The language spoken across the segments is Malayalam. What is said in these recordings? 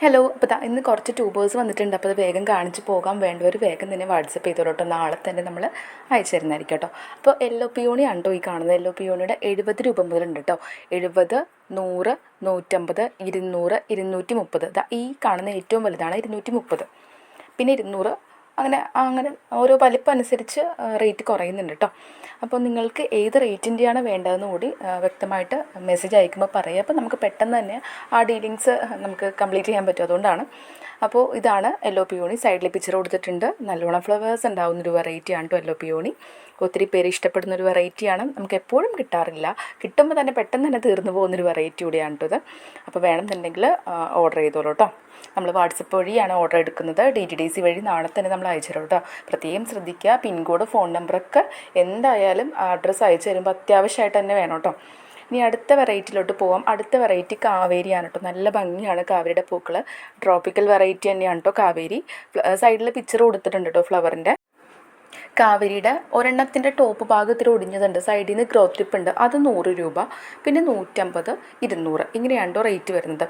ഹലോ അപ്പോൾ ഇന്ന് കുറച്ച് ട്യൂബേഴ്സ് വന്നിട്ടുണ്ട്. അപ്പോൾ അത് വേഗം കാണിച്ച് പോകാൻ വേണ്ടവർ വേഗം തന്നെ വാട്സപ്പ് ചെയ്തോളൂട്ടോ. നാളെ തന്നെ നമ്മൾ അയച്ചു തരുന്നതായിരിക്കും കേട്ടോ. അപ്പോൾ എല്ലോ പിയോണി ഉണ്ടോ ഈ കാണുന്നത്? എല്ലോ പിയോണിയുടെ എഴുപത് രൂപ മുതലുണ്ട് കേട്ടോ. എഴുപത് നൂറ് നൂറ്റമ്പത് ഇരുന്നൂറ് ഇരുന്നൂറ്റി മുപ്പത് ഈ കാണുന്ന ഏറ്റവും വലുതാണ് ഇരുന്നൂറ്റി മുപ്പത് പിന്നെ ഇരുന്നൂറ് അങ്ങനെ അങ്ങനെ ഓരോ വലിപ്പം അനുസരിച്ച് റേറ്റ് കുറയുന്നുണ്ട് കേട്ടോ അപ്പോൾ നിങ്ങൾക്ക് ഏത് റേറ്റിന്റെയാണ് വേണ്ടതെന്ന് കൂടി വ്യക്തമായിട്ട് മെസ്സേജ് അയക്കുമ്പോൾ പറയുക അപ്പോൾ നമുക്ക് പെട്ടെന്ന് തന്നെ ആ ഡീലിങ്സ് നമുക്ക് കംപ്ലീറ്റ് ചെയ്യാൻ പറ്റും. അതുകൊണ്ടാണ്. അപ്പോൾ ഇതാണ് എല്ലോ പിയോണി സൈഡിൽ പിക്ചർ കൊടുത്തിട്ടുണ്ട്. നല്ലോണം ഫ്ലവേഴ്സ് ഉണ്ടാകുന്ന ഒരു വെറൈറ്റിയാണ് കേട്ടോ എല്ലോ പിയോണി ഒത്തിരി പേര് ഇഷ്ടപ്പെടുന്ന ഒരു വെറൈറ്റിയാണ് നമുക്ക് എപ്പോഴും കിട്ടാറില്ല. കിട്ടുമ്പോൾ തന്നെ പെട്ടെന്ന് തന്നെ തീർന്നു പോകുന്നൊരു വെറൈറ്റി കൂടിയാണ് കേട്ടോ അപ്പോൾ വേണമെന്നുണ്ടെങ്കിൽ ഓർഡർ ചെയ്തോളൂ കേട്ടോ നമ്മൾ വാട്സപ്പ് വഴിയാണ് ഓർഡർ എടുക്കുന്നത്. ഡി ടി ഡി സി വഴി നാളെ തന്നെ നമ്മൾ അയച്ചു തരും കേട്ടോ. പ്രത്യേകം ശ്രദ്ധിക്കുക പിൻകോഡ് ഫോൺ നമ്പറൊക്കെ എന്തായാലും അഡ്രസ്സ് അയച്ചു തരുമ്പോൾ അത്യാവശ്യമായിട്ട് തന്നെ വേണം കേട്ടോ. ഇനി അടുത്ത വെറൈറ്റിയിലോട്ട് പോവാം. അടുത്ത വെറൈറ്റി കാവേരിയാണ് കേട്ടോ. നല്ല ഭംഗിയാണ് കാവേരിയുടെ പൂക്കൾ ട്രോപ്പിക്കൽ വെറൈറ്റി തന്നെയാണ് കേട്ടോ കാവേരി. സൈഡിൽ പിക്ചർ കൊടുത്തിട്ടുണ്ട് കേട്ടോ ഫ്ലവറിന്റെ കാവേരിയുടെ ഒരെണ്ണത്തിന്റെ ടോപ്പ് ഭാഗത്തിൽ ഒടിഞ്ഞതുണ്ട്. സൈഡിൽ നിന്ന് ഗ്രോത്ത് ടിപ്പ് ഉണ്ട്. അത് നൂറ് രൂപ. പിന്നെ നൂറ്റമ്പത് ഇരുന്നൂറ്. ഇങ്ങനെയാണ് റേറ്റ് വരുന്നത്.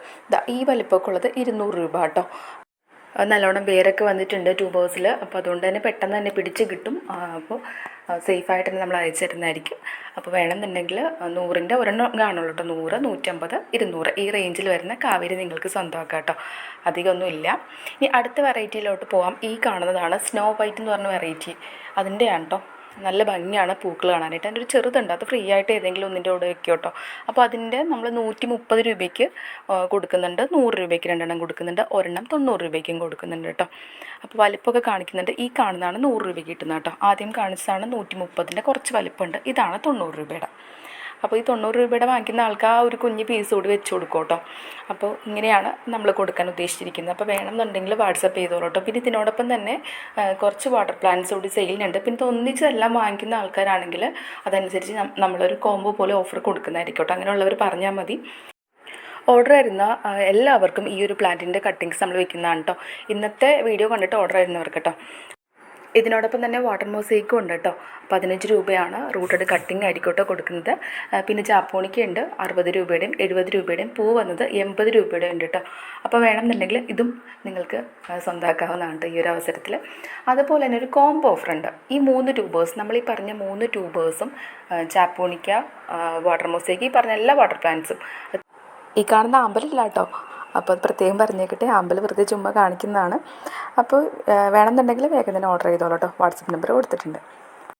ഈ വലിപ്പമൊക്കെ ഉള്ളത് ഇരുന്നൂറ് രൂപ കേട്ടോ. നല്ലോണം വേരൊക്കെ വന്നിട്ടുണ്ട് ട്യൂബേഴ്സിൽ അപ്പോൾ അതുകൊണ്ട് തന്നെ പെട്ടെന്ന് തന്നെ പിടിച്ച് കിട്ടും. അപ്പോൾ അപ്പോൾ സേഫായിട്ട് തന്നെ നമ്മൾ അയച്ചു തരുന്നതായിരിക്കും. അപ്പോൾ വേണമെന്നുണ്ടെങ്കിൽ നൂറിന്റെ ഒരെണ്ണം കാണുള്ളൂ കേട്ടോ നൂറ് നൂറ്റമ്പത് ഇരുന്നൂറ് ഈ റേഞ്ചിൽ വരുന്ന കാവേരി നിങ്ങൾക്ക് സ്വന്തമാക്കാം കേട്ടോ അധികമൊന്നും ഇല്ല. ഇനി അടുത്ത വെറൈറ്റിയിലോട്ട് പോകാം ഈ കാണുന്നതാണ് സ്നോ വൈറ്റ് എന്ന് പറഞ്ഞ വെറൈറ്റി. അതിന്റെയാണ് കേട്ടോ നല്ല ഭംഗിയാണ് പൂക്കൾ കാണാനായിട്ട്. അതിന്റെ ഒരു ചെറുതുണ്ട് അത് ഫ്രീ ആയിട്ട് ഏതെങ്കിലും ഒന്നിന്റെ കൂടെ വെക്കും കേട്ടോ അപ്പോൾ അതിന്റെ നമ്മൾ നൂറ്റി മുപ്പത് രൂപയ്ക്ക് കൊടുക്കുന്നുണ്ട്. നൂറ് രൂപയ്ക്ക് രണ്ടെണ്ണം കൊടുക്കുന്നുണ്ട്. ഒരെണ്ണം തൊണ്ണൂറ് രൂപയ്ക്കും കൊടുക്കുന്നുണ്ട് കേട്ടോ. അപ്പോൾ വലിപ്പമൊക്കെ കാണിക്കുന്നുണ്ട്. ഈ കാണുന്നതാണ് നൂറ് രൂപയ്ക്ക് കിട്ടുന്നത് കേട്ടോ. ആദ്യം കാണിച്ചതാണ് നൂറ്റി മുപ്പതിന്റെ കുറച്ച് വലിപ്പമുണ്ട്. ഇതാണ് തൊണ്ണൂറ് രൂപയുടെ. അപ്പോൾ ഈ തൊണ്ണൂറ് രൂപയുടെ വാങ്ങിക്കുന്ന ആൾക്ക് ആ ഒരു കുഞ്ഞ് പീസ് കൂടി വെച്ച് കൊടുക്കും കേട്ടോ അപ്പോൾ ഇങ്ങനെയാണ് നമ്മൾ കൊടുക്കാൻ ഉദ്ദേശിച്ചിരിക്കുന്നത്. അപ്പോൾ വേണമെന്നുണ്ടെങ്കിൽ വാട്സപ്പ് ചെയ്തോളൂ കേട്ടോ പിന്നെ ഇതിനോടൊപ്പം തന്നെ കുറച്ച് വാട്ടർ പ്ലാന്റ്സ് കൂടി സെയിലിനുണ്ട് പിന്നെ ഒന്നിച്ചെല്ലാം വാങ്ങിക്കുന്ന ആൾക്കാരാണെങ്കിൽ അതനുസരിച്ച് നമ്മളൊരു കോംബോ പോലെ ഓഫർ കൊടുക്കുന്നതായിരിക്കും കേട്ടോ അങ്ങനെയുള്ളവർ പറഞ്ഞാൽ മതി. ഓർഡർ ആയിരുന്ന എല്ലാവർക്കും ഈ ഒരു പ്ലാന്റിന്റെ കട്ടിങ്സ് നമ്മൾ വെക്കുന്നതാണ് കേട്ടോ ഇന്നത്തെ വീഡിയോ കണ്ടിട്ട് ഓർഡർ ആയിരുന്നവർക്ക് കേട്ടോ ഇതിനോടൊപ്പം തന്നെ വാട്ടർ മോസൈക്കും ഉണ്ട് കേട്ടോ. പതിനഞ്ച് രൂപയാണ് റൂട്ടഡ് കട്ടിങ് ആയിരിക്കോട്ടോ കേട്ടോ കൊടുക്കുന്നത് പിന്നെ ജാപ്പോണിക്ക ഉണ്ട് അറുപത് രൂപയുടെയും എഴുപത് രൂപയുടെയും പൂ വന്നത് എൺപത് രൂപയുടെ ഉണ്ട് കേട്ടോ. അപ്പോൾ വേണമെന്നുണ്ടെങ്കിൽ ഇതും നിങ്ങൾക്ക് സ്വന്തമാക്കാവുന്നതാണ് ഈ ഒരു അവസരത്തിൽ അതുപോലെ തന്നെ ഒരു കോംബോ ഓഫർ ഉണ്ട്. ഈ മൂന്ന് ട്യൂബേഴ്സ് നമ്മൾ ഈ പറഞ്ഞ മൂന്ന് ട്യൂബേഴ്സും ചാപ്പോണിക്ക വാട്ടർ മോസൈക്ക് ഈ പറഞ്ഞ എല്ലാ വാട്ടർ പ്ലാന്റ്സും ഈ കാണുന്ന അമ്പലില്ല കേട്ടോ. അപ്പോൾ അത് പ്രത്യേകം പറഞ്ഞേക്കട്ടെ അമ്പലം വെറുതെ ചുമ്മാ കാണിക്കുന്നതാണ്. അപ്പോൾ വേണമെന്നുണ്ടെങ്കിൽ വേഗം തന്നെ ഓർഡർ ചെയ്തോളൂ കേട്ടോ. വാട്സപ്പ് നമ്പർ കൊടുത്തിട്ടുണ്ട്.